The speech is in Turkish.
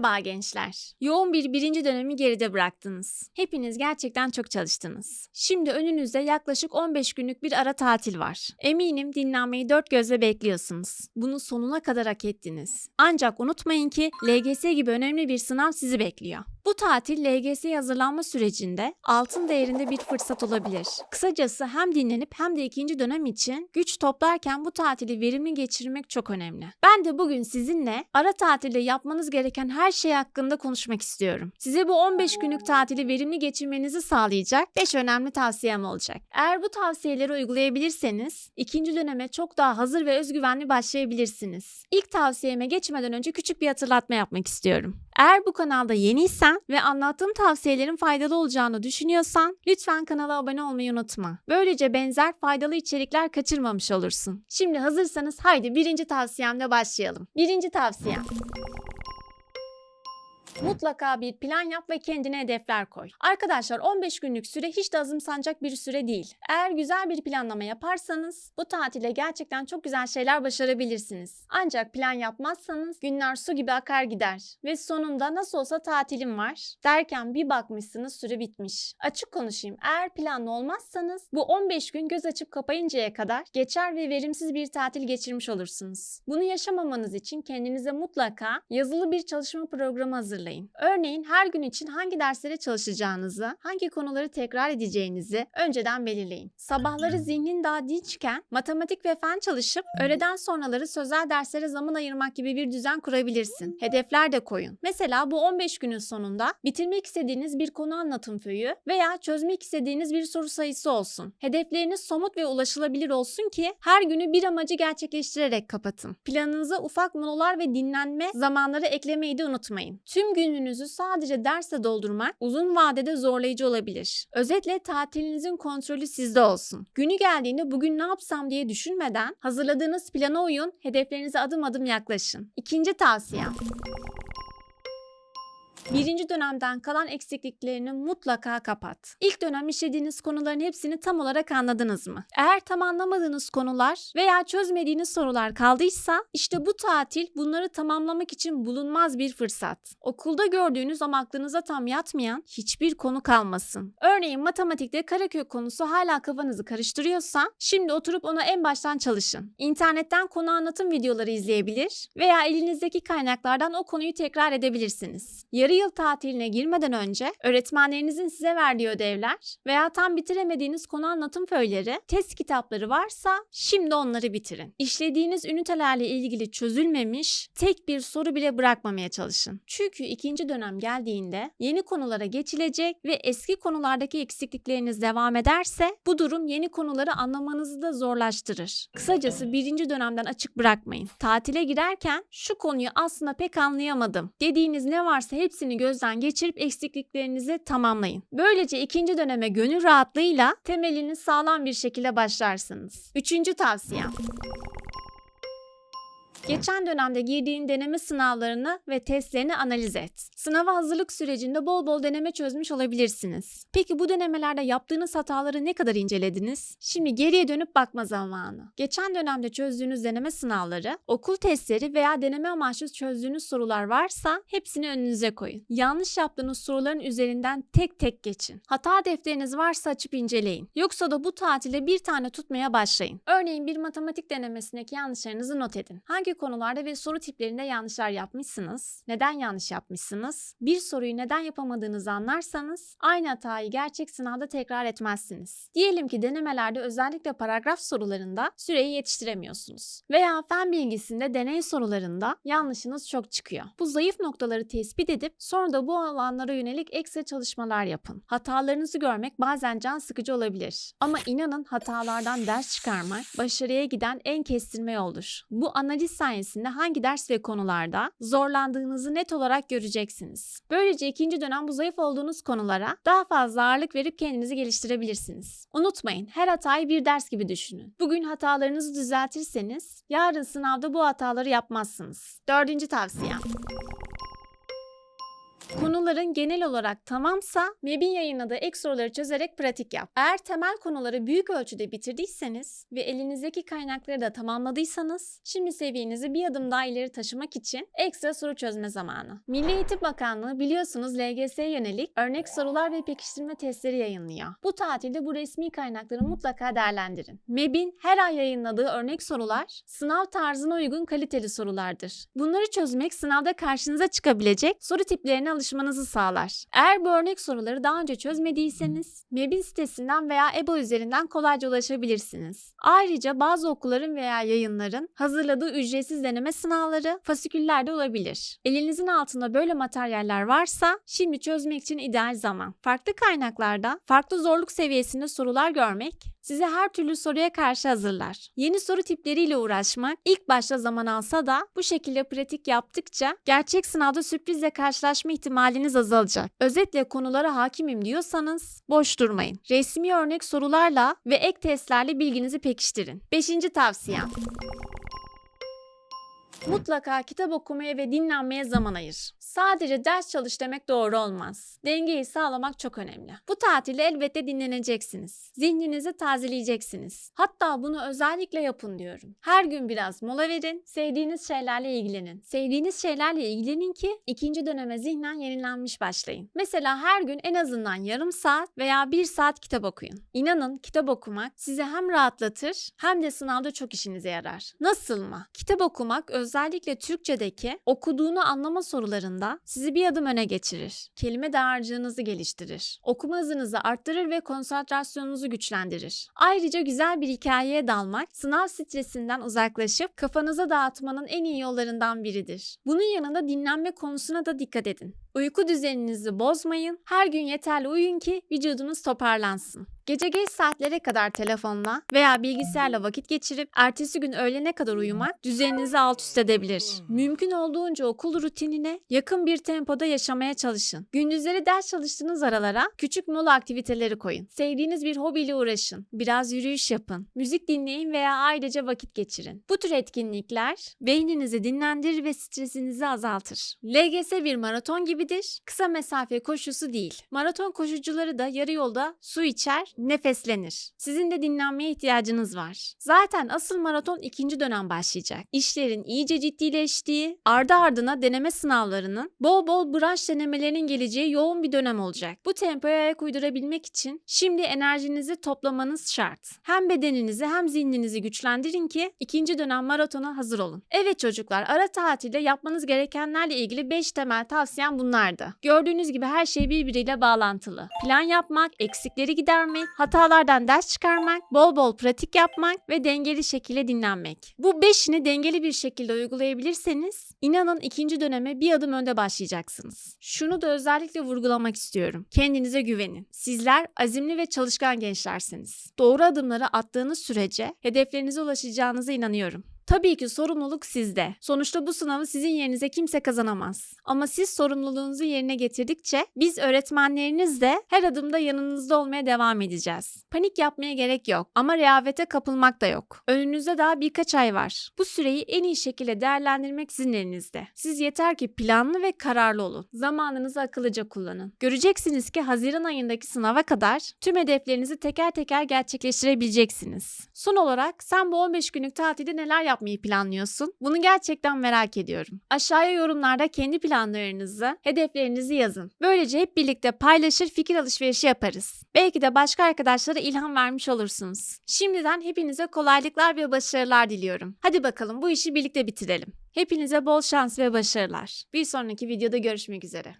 Merhaba gençler. Yoğun bir birinci dönemi geride bıraktınız. Hepiniz gerçekten çok çalıştınız. Şimdi önünüzde yaklaşık 15 günlük bir ara tatil var. Eminim dinlenmeyi dört gözle bekliyorsunuz. Bunu sonuna kadar hak ettiniz. Ancak unutmayın ki LGS gibi önemli bir sınav sizi bekliyor. Bu tatil LGS'ye hazırlanma sürecinde altın değerinde bir fırsat olabilir. Kısacası hem dinlenip hem de ikinci dönem için güç toplarken bu tatili verimli geçirmek çok önemli. Ben de bugün sizinle ara tatilde yapmanız gereken her şey hakkında konuşmak istiyorum. Size bu 15 günlük tatili verimli geçirmenizi sağlayacak 5 önemli tavsiyem olacak. Eğer bu tavsiyeleri uygulayabilirseniz ikinci döneme çok daha hazır ve özgüvenli başlayabilirsiniz. İlk tavsiyeme geçmeden önce küçük bir hatırlatma yapmak istiyorum. Eğer bu kanalda yeniysen ve anlattığım tavsiyelerin faydalı olacağını düşünüyorsan lütfen kanala abone olmayı unutma. Böylece benzer faydalı içerikler kaçırmamış olursun. Şimdi hazırsanız haydi birinci tavsiyemle başlayalım. Birinci tavsiyem. Mutlaka bir plan yap ve kendine hedefler koy. Arkadaşlar 15 günlük süre hiç de azımsanacak bir süre değil. Eğer güzel bir planlama yaparsanız bu tatile gerçekten çok güzel şeyler başarabilirsiniz. Ancak plan yapmazsanız günler su gibi akar gider ve sonunda nasıl olsa tatilim var derken bir bakmışsınız süre bitmiş. Açık konuşayım eğer planlı olmazsanız bu 15 gün göz açıp kapayıncaya kadar geçer ve verimsiz bir tatil geçirmiş olursunuz. Bunu yaşamamanız için kendinize mutlaka yazılı bir çalışma programı hazırlayın. Örneğin her gün için hangi derslere çalışacağınızı, hangi konuları tekrar edeceğinizi önceden belirleyin. Sabahları zihnin daha dinçken matematik ve fen çalışıp öğleden sonraları sözel derslere zaman ayırmak gibi bir düzen kurabilirsin. Hedefler de koyun. Mesela bu 15 günün sonunda bitirmek istediğiniz bir konu anlatım föyü veya çözmek istediğiniz bir soru sayısı olsun. Hedefleriniz somut ve ulaşılabilir olsun ki her günü bir amacı gerçekleştirerek kapatın. Planınıza ufak molalar ve dinlenme zamanları eklemeyi de unutmayın. Tüm gününüzü sadece dersle doldurmak uzun vadede zorlayıcı olabilir. Özetle tatilinizin kontrolü sizde olsun. Günü geldiğinde bugün ne yapsam diye düşünmeden hazırladığınız plana uyun, hedeflerinize adım adım yaklaşın. İkinci tavsiyem. Birinci dönemden kalan eksikliklerini mutlaka kapat. İlk dönem işlediğiniz konuların hepsini tam olarak anladınız mı? Eğer tam anlamadığınız konular veya çözmediğiniz sorular kaldıysa işte bu tatil bunları tamamlamak için bulunmaz bir fırsat. Okulda gördüğünüz ama aklınıza tam yatmayan hiçbir konu kalmasın. Örneğin matematikte karekök konusu hala kafanızı karıştırıyorsa şimdi oturup ona en baştan çalışın. İnternetten konu anlatım videoları izleyebilir veya elinizdeki kaynaklardan o konuyu tekrar edebilirsiniz. Yarı yıl tatiline girmeden önce öğretmenlerinizin size verdiği ödevler veya tam bitiremediğiniz konu anlatım föyleri, test kitapları varsa şimdi onları bitirin. İşlediğiniz ünitelerle ilgili çözülmemiş tek bir soru bile bırakmamaya çalışın. Çünkü ikinci dönem geldiğinde yeni konulara geçilecek ve eski konulardaki eksiklikleriniz devam ederse bu durum yeni konuları anlamanızı da zorlaştırır. Kısacası birinci dönemden açık bırakmayın. Tatile girerken şu konuyu aslında pek anlayamadım dediğiniz ne varsa hepsini gözden geçirip eksikliklerinizi tamamlayın. Böylece ikinci döneme gönül rahatlığıyla temelini sağlam bir şekilde başlarsınız. Üçüncü tavsiyem. Geçen dönemde girdiğin deneme sınavlarını ve testlerini analiz et. Sınava hazırlık sürecinde bol bol deneme çözmüş olabilirsiniz. Peki bu denemelerde yaptığınız hataları ne kadar incelediniz? Şimdi geriye dönüp bakma zamanı. Geçen dönemde çözdüğünüz deneme sınavları, okul testleri veya deneme amaçlı çözdüğünüz sorular varsa hepsini önünüze koyun. Yanlış yaptığınız soruların üzerinden tek tek geçin. Hata defteriniz varsa açıp inceleyin. Yoksa da bu tatilde bir tane tutmaya başlayın. Örneğin bir matematik denemesindeki yanlışlarınızı not edin. Hangi konularda ve soru tiplerinde yanlışlar yapmışsınız? Neden yanlış yapmışsınız? Bir soruyu neden yapamadığınızı anlarsanız aynı hatayı gerçek sınavda tekrar etmezsiniz. Diyelim ki denemelerde özellikle paragraf sorularında süreyi yetiştiremiyorsunuz. Veya fen bilgisinde deney sorularında yanlışınız çok çıkıyor. Bu zayıf noktaları tespit edip sonra da bu alanlara yönelik ekstra çalışmalar yapın. Hatalarınızı görmek bazen can sıkıcı olabilir. Ama inanın hatalardan ders çıkarmak başarıya giden en kestirme yoldur. Bu analiz sayesinde hangi ders ve konularda zorlandığınızı net olarak göreceksiniz. Böylece ikinci dönem bu zayıf olduğunuz konulara daha fazla ağırlık verip kendinizi geliştirebilirsiniz. Unutmayın her hatayı bir ders gibi düşünün. Bugün hatalarınızı düzeltirseniz yarın sınavda bu hataları yapmazsınız. Dördüncü tavsiyem. Konuları Soruların genel olarak tamamsa MEB'in yayınladığı ek soruları çözerek pratik yap. Eğer temel konuları büyük ölçüde bitirdiyseniz ve elinizdeki kaynakları da tamamladıysanız şimdi seviyenizi bir adım daha ileri taşımak için ekstra soru çözme zamanı. Milli Eğitim Bakanlığı biliyorsunuz LGS'ye yönelik örnek sorular ve pekiştirme testleri yayınlıyor. Bu tatilde bu resmi kaynakları mutlaka değerlendirin. MEB'in her ay yayınladığı örnek sorular sınav tarzına uygun kaliteli sorulardır. Bunları çözmek sınavda karşınıza çıkabilecek soru tiplerine alışmanızı sağlar. Eğer bu örnek soruları daha önce çözmediyseniz MEB'in sitesinden veya EBO üzerinden kolayca ulaşabilirsiniz. Ayrıca bazı okulların veya yayınların hazırladığı ücretsiz deneme sınavları fasiküllerde olabilir. Elinizin altında böyle materyaller varsa şimdi çözmek için ideal zaman. Farklı kaynaklarda farklı zorluk seviyesinde sorular görmek sizi her türlü soruya karşı hazırlar. Yeni soru tipleriyle uğraşmak ilk başta zaman alsa da bu şekilde pratik yaptıkça gerçek sınavda sürprizle karşılaşma ihtimaliniz azalacak. Özetle konulara hakimim diyorsanız boş durmayın. Resmi örnek sorularla ve ek testlerle bilginizi pekiştirin. Beşinci tavsiyem. Mutlaka kitap okumaya ve dinlenmeye zaman ayır. Sadece ders çalış demek doğru olmaz. Dengeyi sağlamak çok önemli. Bu tatilde elbette dinleneceksiniz. Zihninizi tazeleyeceksiniz. Hatta bunu özellikle yapın diyorum. Her gün biraz mola verin, sevdiğiniz şeylerle ilgilenin. Sevdiğiniz şeylerle ilgilenin ki ikinci döneme zihnen yenilenmiş başlayın. Mesela her gün en azından yarım saat veya bir saat kitap okuyun. İnanın kitap okumak sizi hem rahatlatır hem de sınavda çok işinize yarar. Nasıl mı? Kitap okumak özellikle Türkçedeki okuduğunu anlama sorularında sizi bir adım öne geçirir. Kelime dağarcığınızı geliştirir. Okuma hızınızı arttırır ve konsantrasyonunuzu güçlendirir. Ayrıca güzel bir hikayeye dalmak sınav stresinden uzaklaşıp kafanıza dağıtmanın en iyi yollarından biridir. Bunun yanında dinlenme konusuna da dikkat edin. Uyku düzeninizi bozmayın. Her gün yeterli uyuyun ki vücudunuz toparlansın. Gece geç saatlere kadar telefonla veya bilgisayarla vakit geçirip ertesi gün öğlene kadar uyumak düzeninizi alt üst edebilir. Mümkün olduğunca okul rutinine yakın bir tempoda yaşamaya çalışın. Gündüzleri ders çalıştığınız aralara küçük mola aktiviteleri koyun. Sevdiğiniz bir hobiyle uğraşın. Biraz yürüyüş yapın. Müzik dinleyin veya ailece vakit geçirin. Bu tür etkinlikler beyninizi dinlendirir ve stresinizi azaltır. LGS bir maraton gibidir. Kısa mesafe koşusu değil. Maraton koşucuları da yarı yolda su içer, nefeslenir. Sizin de dinlenmeye ihtiyacınız var. Zaten asıl maraton ikinci dönem başlayacak. İşlerin iyice ciddileştiği, ardı ardına deneme sınavlarının, bol bol branş denemelerinin geleceği yoğun bir dönem olacak. Bu tempoya ayak uydurabilmek için şimdi enerjinizi toplamanız şart. Hem bedeninizi hem zihninizi güçlendirin ki ikinci dönem maratona hazır olun. Evet çocuklar, ara tatilde yapmanız gerekenlerle ilgili 5 temel tavsiyem bunlardı. Gördüğünüz gibi her şey birbiriyle bağlantılı. Plan yapmak, eksikleri gidermek, hatalardan ders çıkarmak, bol bol pratik yapmak ve dengeli şekilde dinlenmek. Bu beşini dengeli bir şekilde uygulayabilirseniz inanın ikinci döneme bir adım önde başlayacaksınız. Şunu da özellikle vurgulamak istiyorum. Kendinize güvenin. Sizler azimli ve çalışkan gençlersiniz. Doğru adımları attığınız sürece hedeflerinize ulaşacağınıza inanıyorum. Tabii ki sorumluluk sizde. Sonuçta bu sınavı sizin yerinize kimse kazanamaz. Ama siz sorumluluğunuzu yerine getirdikçe biz öğretmenleriniz de her adımda yanınızda olmaya devam edeceğiz. Panik yapmaya gerek yok ama rehavete kapılmak da yok. Önünüzde daha birkaç ay var. Bu süreyi en iyi şekilde değerlendirmek sizin elinizde. Siz yeter ki planlı ve kararlı olun. Zamanınızı akıllıca kullanın. Göreceksiniz ki Haziran ayındaki sınava kadar tüm hedeflerinizi teker teker gerçekleştirebileceksiniz. Son olarak sen bu 15 günlük tatilde neler yapmayı planlıyorsun? Bunu gerçekten merak ediyorum. Aşağıya yorumlarda kendi planlarınızı, hedeflerinizi yazın. Böylece hep birlikte paylaşır fikir alışverişi yaparız. Belki de başka arkadaşlara ilham vermiş olursunuz. Şimdiden hepinize kolaylıklar ve başarılar diliyorum. Hadi bakalım bu işi birlikte bitirelim. Hepinize bol şans ve başarılar. Bir sonraki videoda görüşmek üzere.